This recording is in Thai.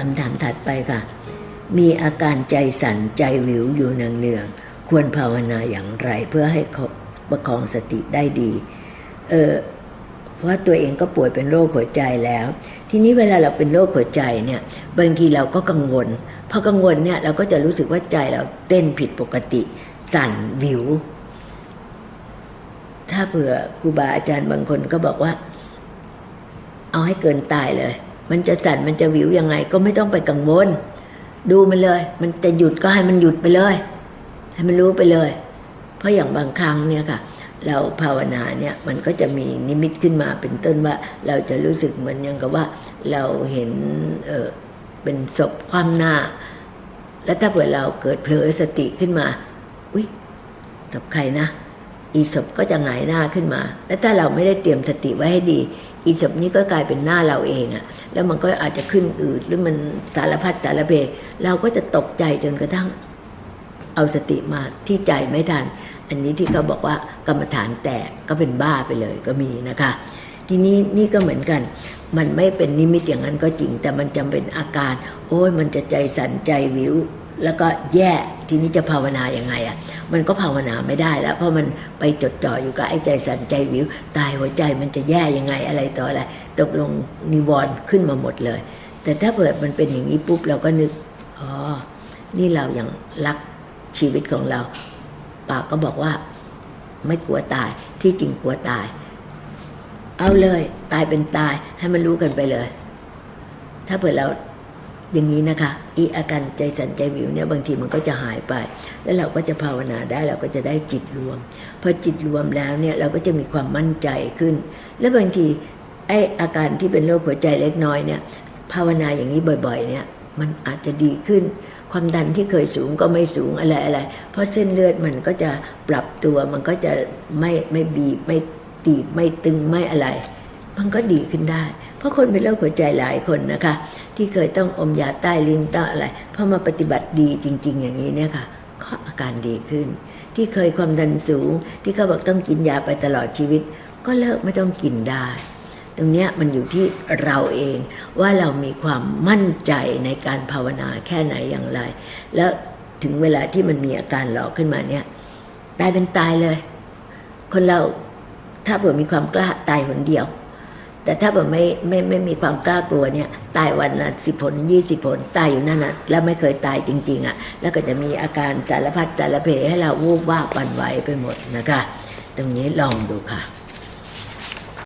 คำถามถัดไปค่ะ มีอาการใจสั่นใจวิวอยู่เนืองๆควรภาวนาอย่างไรเพื่อให้ประคองสติได้ดีเออเพราะว่าตัวเองก็ป่วยเป็นโรคหัวใจแล้ว ทีนี้เวลาเราเป็นโรคหัวใจเนี่ยบางทีเราก็กังวลพอกังวลเนี่ยเราก็จะรู้สึกว่าใจเราเต้นผิดปกติ สั่นวิว ถ้าเผื่อครูบาอาจารย์บางคนก็บอกว่า เอาให้เกินตายเลย มันจะสั่นมันจะวิวยังไงก็ไม่ต้องไปกังวล ดูมันเลย มันจะหยุดก็ให้มันหยุดไปเลย ให้มันรู้ไปเลย เพราะอย่างบางครั้งเนี่ยค่ะ เราภาวนาเนี่ยมันก็จะมีนิมิตขึ้นมาเป็นต้นว่า เราจะรู้สึกเหมือนอยังกับว่า เราเห็นเออเป็นศพความหน้า แล้วถ้าเผื่อเราเกิดเผลอสติขึ้นมา อุ้ยศพใครนะ อีศพก็จะหงายหน้าขึ้นมา แล้วถ้าเราไม่ได้เตรียมสติไว้ให้ดี อีศพนี้ก็กลายเป็นหน้าเราเองอะแล้วมันก็อาจจะขึ้นอืดหรือมันสารพัดสารเพเราก็จะตกใจจนกระทั่ง เอาสติมาที่ใจไม่ทัน อันนี้ที่เขาบอกว่ากรรมฐานแตกก็เป็นบ้าไปเลยก็มีนะคะ ทีนี้นี่ก็เหมือนกัน มันไม่เป็นนิมิตอย่างนั้นก็จริง แต่มันจำเป็นอาการ โอ้ยมันจะใจสั่นใจวิว แล้วก็แย่ทีนี้จะภาวนาอย่างไงอะ มันก็ภาวนาไม่ได้แล้ว เพราะมันไปจดจ่ออยู่กับไอ้ใจสั่นใจวิว ตายหัวใจมันจะแย่ยังไงอะไรต่ออะไรตกลงนิวรณ์ขึ้นมาหมดเลย แต่ถ้าเกิดมันเป็นอย่างนี้ปุ๊บเราก็นึกอ๋อนี่เรายัางรักชีวิตของเราปากก็บอกว่า ไม่กลัวตายที่จริงกลัวตาย เอาเลย ตายเป็นตายให้มันรู้กันไปเลย ถ้าเผื่อเรา อย่างนี้นะคะอีอาการใจสั่นใจวิวเนี่ยบางทีมันก็จะหายไป แล้วเราก็จะภาวนาได้เราก็จะได้จิตรวมพอจิตรวมแล้วเนี่ยเราก็จะมีความมั่นใจขึ้น แล้วบางทีไออาการที่เป็นโรคหัวใจเล็กน้อยเนี่ยภาวนาอย่างนี้บ่อยๆเนี่ยมันอาจจะดีขึ้น ความดันที่เคยสูงก็ไม่สูงอะไรอะไร เพราะเส้นเลือดมันก็จะปรับตัวมันก็จะไม่ไม่บีบไม่ตีบไม่ตึงไม่อะไร มันก็ดีขึ้นได้ เพราะคนเป็นโรคหัวใจหลายคนนะคะ ที่เคยต้องอมยาใต้ลิ้นต้ออะไรพอมาปฏิบัติดีจริง ๆ อย่างนี้เนี่ยค่ะก็อาการดีขึ้น ที่เคยความดันสูง ที่เขาบอกต้องกินยาไปตลอดชีวิต ก็เลิกไม่ต้องกินได้ ตรงนี้มันอยู่ที่เราเองว่าเรามีความมั่นใจในการภาวนาแค่ไหนอย่างไร แล้วถึงเวลาที่มันมีอาการหลอกขึ้นมาเนี่ยตายเป็นตายเลย คนเราถ้าเผื่อมีความกล้าตายคนเดียว แต่ถ้าแบบไม่ไม่ไม่มีความกล้ากลัวเนี่ยตายวันละสิบผลยี่สิบผลตายอยู่นั่นนะแล้วไม่เคยตายจริง ๆอะ่ะแล้วก็จะมีอาการสารพัดสารเพให้เราวูบว่าปันไหวไปหมดนะคะ ตรงนี้ลองดูค่ะ